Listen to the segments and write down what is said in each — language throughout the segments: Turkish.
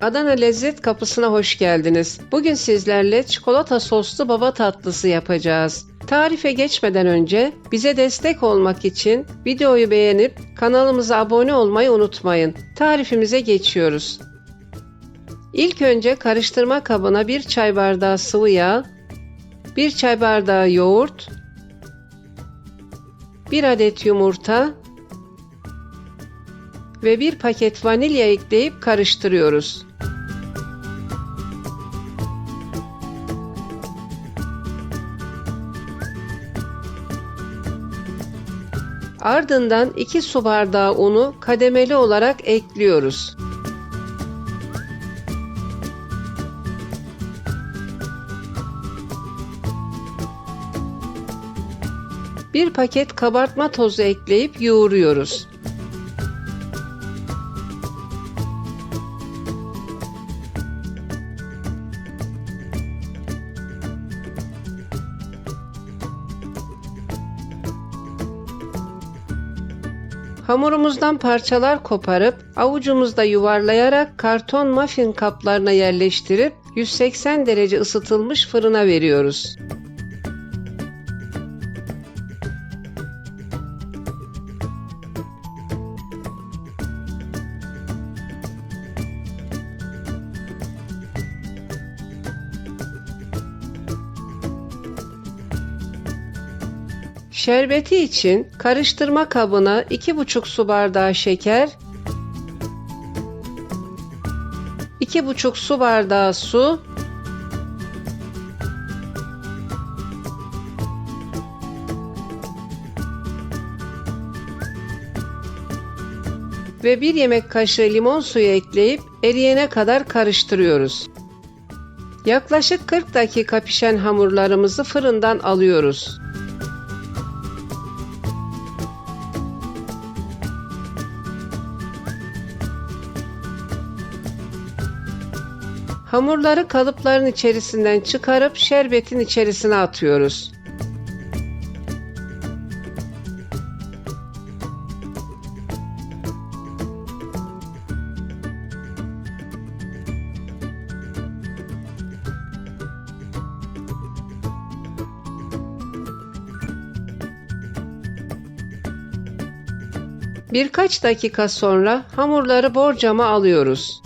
Adana Lezzet Kapısı'na hoş geldiniz. Bugün sizlerle çikolata soslu baba tatlısı yapacağız. Tarife geçmeden önce bize destek olmak için videoyu beğenip kanalımıza abone olmayı unutmayın. Tarifimize geçiyoruz. İlk önce karıştırma kabına 1 çay bardağı sıvı yağ, 1 çay bardağı yoğurt, 1 adet yumurta ve 1 paket vanilya ekleyip karıştırıyoruz. Ardından 2 su bardağı unu kademeli olarak ekliyoruz. Bir paket kabartma tozu ekleyip yoğuruyoruz. Hamurumuzdan parçalar koparıp avucumuzda yuvarlayarak karton muffin kaplarına yerleştirip 180 derece ısıtılmış fırına veriyoruz. Şerbeti için karıştırma kabına 2,5 su bardağı şeker, 2,5 su bardağı su, ve 1 yemek kaşığı limon suyu ekleyip eriyene kadar karıştırıyoruz. Yaklaşık 40 dakika pişen hamurlarımızı fırından alıyoruz. Hamurları kalıpların içerisinden çıkarıp şerbetin içerisine atıyoruz. Birkaç dakika sonra hamurları borcama alıyoruz.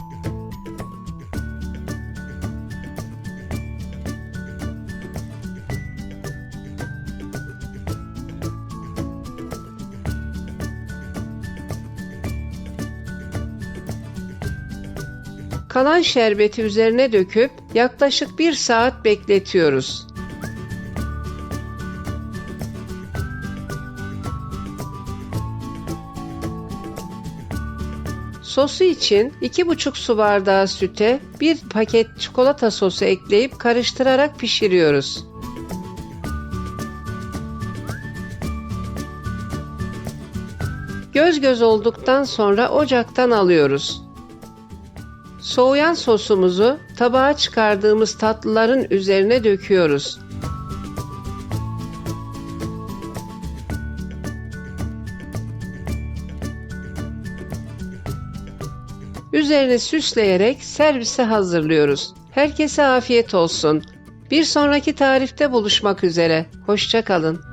Kalan şerbeti üzerine döküp yaklaşık bir saat bekletiyoruz. Sosu için 2,5 su bardağı süte 1 paket çikolata sosu ekleyip karıştırarak pişiriyoruz. Göz göz olduktan sonra ocaktan alıyoruz. Soğuyan sosumuzu tabağa çıkardığımız tatlıların üzerine döküyoruz. Üzerine süsleyerek servise hazırlıyoruz. Herkese afiyet olsun. Bir sonraki tarifte buluşmak üzere. Hoşçakalın.